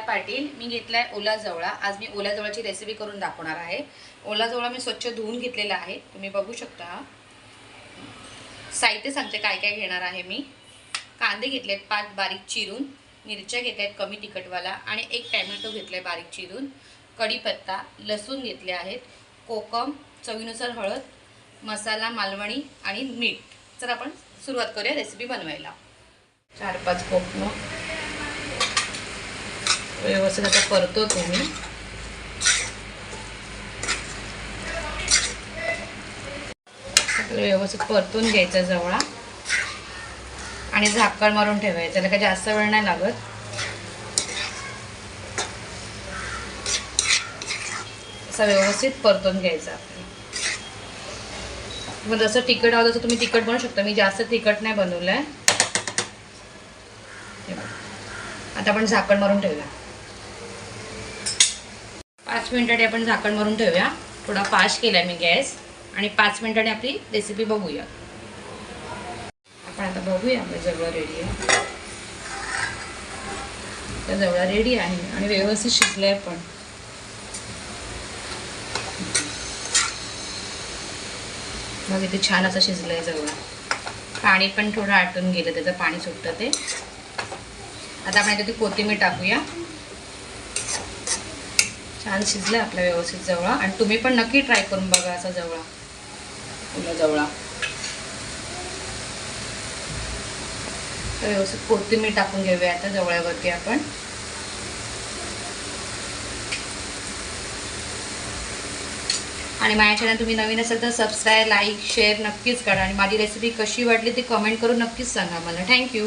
पाटील मी घेतलाय ओला जवळा. आज मी ओला जवळाची रेसिपी करून दाखवणार आहे. ओला जवळा मी स्वच्छ धुवून घेतलेला आहे. तुम्ही बघू शकता. साहित्य सांगते काय काय घेणार आहे मी. कांदे घेतलेत पाच बारीक चिरून. मिरच्या घेतल्यात कमी तिखटवाला. आणि एक टॅमॅटो घेतलाय बारीक चिरून. कढीपत्ता लसूण घेतले आहेत. कोकम चवीनुसार हळद मसाला मालवणी आणि मीठ. तर आपण सुरुवात करूया रेसिपी बनवायला. चार पाच कोकम. व्यवस्थित आता परतो तुम्ही. व्यवस्थित परतून घ्यायचं जवळा. आणि झाकण मारून ठेवायचं त्याला काही जास्त वेळ नाही लागत. असं व्यवस्थित परतून घ्यायचं. मग जसं तिखट हवं तसं तुम्ही तिखट बनवू शकता. मी जास्त तिखट नाही बनवलं आहे आता आपण झाकण मारून ठेवूया. पाच मिनटांनी आपण झाकण मारून ठेवूया. थोडा फास्ट केला मी गॅस. आणि पाच मिनिटांनी आपली रेसिपी बघूया. आपण आता बघूया आपलं जवळ रेडी आहे. तर जवळ रेडी आहे आणि व्यवस्थित शिजलंय पण. मग इथे छान असं शिजलंय जवळ. पाणी पण थोडं आटून गेलं त्याचं पाणी सुटतं ते. आता आपण इथे ती कोथिंबीर टाकूया. छान शिजलं आपलं व्यवस्थित जवळ. आणि तुम्ही पण नक्की ट्राय करून बघा असा जवळा. फुलं जवळा. व्यवस्थित कोथिंबीर टाकून घेऊया आता जवळ्यावरती आपण. आणि माझ्या चॅनल तुम्ही नवीन असेल तर सबस्क्राईब लाईक शेअर नक्कीच करा. आणि माझी रेसिपी कशी वाटली ती कमेंट करून नक्कीच सांगा मला. थँक्यू